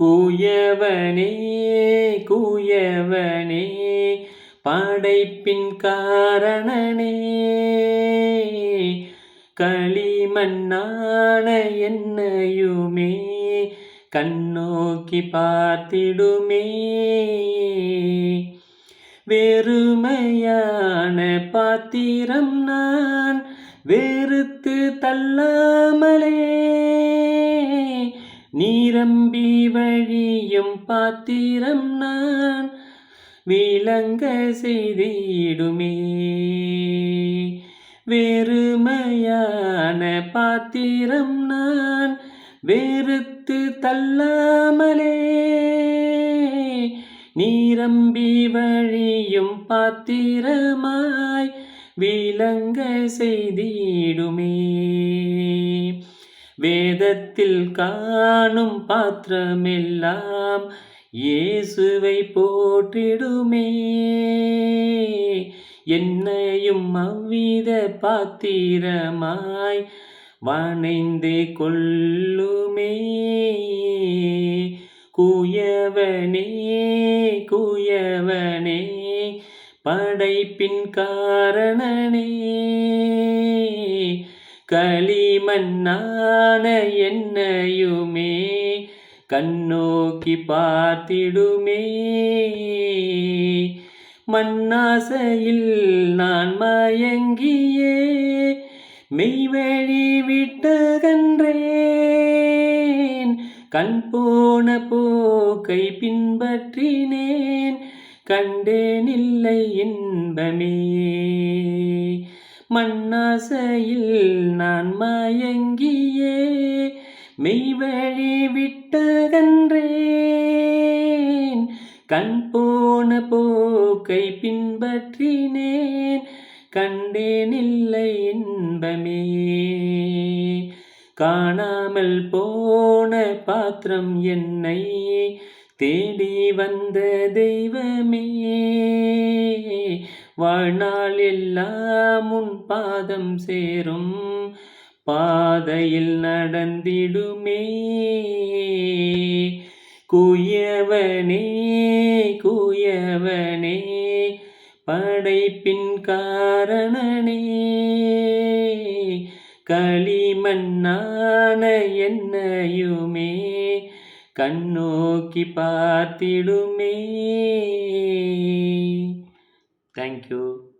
குயவனே குயவனே படைப்பின் காரணனே. களிமண்ணான என்னையுமே கண்ணோக்கி பார்த்திடுமே. வெறுமையான பாத்திரம் நான் வெறுத்து தள்ளாமலே. நீரம்பி வழியும் பாத்திரம் நான் விளங்க செய்திடுமே. வெறுமையான பாத்திரம் நான் வெறுத்து தள்ளாமலே. நீரம்பி வழியும் பாத்திரமாய் விளங்க செய்திடுமே. வேதத்தில் காணும் பாத்திரமெல்லாம் இயேசுவை போற்றிடுமே. என்னையும் அவ்வித பாத்திரமாய் வணைந்து கொள்ளுமே. குயவனே குயவனே படைப்பின் காரணனே. களிமண்ணான என்னையுமே கண்ணோக்கி பார்த்திடுமே. மண்ணாசையில் நான் மயங்கியே மெய்வழி விட்டகன்றேன். கண் போன போக்கை பின்பற்றினேன் கண்டேனில்லை இன்பமே. மண்ணாசையில் நான் மயங்கியே மெய்வழி விட்டதன்றேன். கண் போன போக்கை பின்பற்றினேன் கண்டேன் இல்லை இன்பமே. காணாமல் போன பாத்திரம் என்னை தேடி வந்த தெய்வமே. வாழ்நாள் எல்லாம் உன் பாதம் சேரும். பாதையில் நடந்திடுமே. குயவனே குயவனே படைப்பின் காரணனே. களிமண்ணான என்னையுமே கண்ணோக்கி பார்த்திடுமே. Thank you.